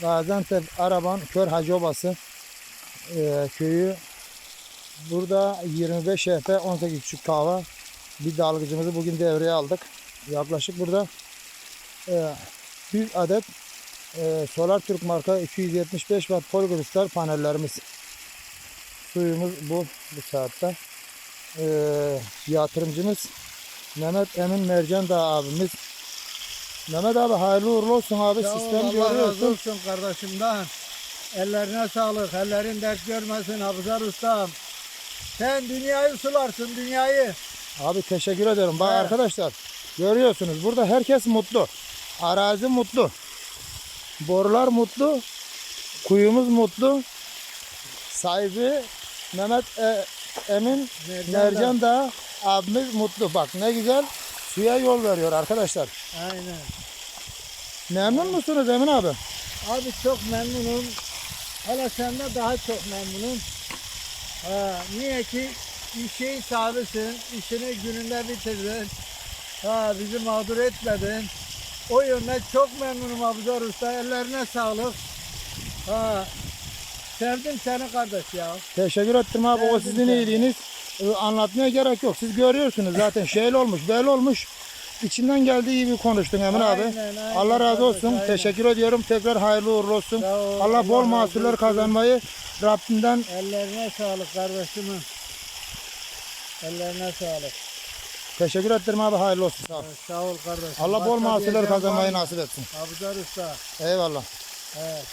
Gaziantep Araban Kör Hacı Obası e, köyü. Burada 25 HP 18,5 kahva bir dalgıcımızı bugün devreye aldık. Yaklaşık burada e, bir adet e, Solar Türk marka 275 watt poligristal panellerimiz. Suyumuz bu bu saatte. E, yatırımcımız Mehmet Emin Mercan Dağ abimiz. Mehmet abi hayırlı uğurlu olsun abi. Ol, Sistem Allah razı görüyorsun. olsun kardeşimden. Ellerine sağlık. Ellerin dert görmesin Abuzar ustam. Sen dünyayı sularsın dünyayı. Abi teşekkür ederim. Bak He. arkadaşlar görüyorsunuz burada herkes mutlu. Arazi mutlu. Borular mutlu. Kuyumuz mutlu. Sahibi Mehmet e, Emin Mercan Mercan da abimiz mutlu. Bak ne güzel suya yol veriyor arkadaşlar. Aynen. Memnun musunuz Emin abi? Abi çok memnunum. Hele sende daha çok memnunum. Ha, niye ki işin sahibisin, işini gününde bitirdin. Ha, bizi mağdur etmedin. O yönden çok memnunum Abuzar Usta. Ellerine sağlık. Ha, sevdim seni kardeş ya. Teşekkür ettim abi. O Geldim sizin sen. iyiliğiniz. Ee, Anlatmaya gerek yok. Siz görüyorsunuz zaten şeyli olmuş, belli olmuş. İçinden geldiği gibi konuştun Emin abi. Aynen, aynen Allah razı olsun. aynen. Teşekkür ediyorum. Tekrar hayırlı uğurlu olsun. Ol, Allah bol Allah mahsuller kazanmayı Rabbinden Ellerine sağlık kardeşimin. Ellerine sağlık. teşekkür ederim abi. Hayırlı olsun. Sağ ol. Sağ ol kardeşim. Allah bol mahsuller kazanmayı nasip etsin. Abuzar Usta. Eyvallah. Evet.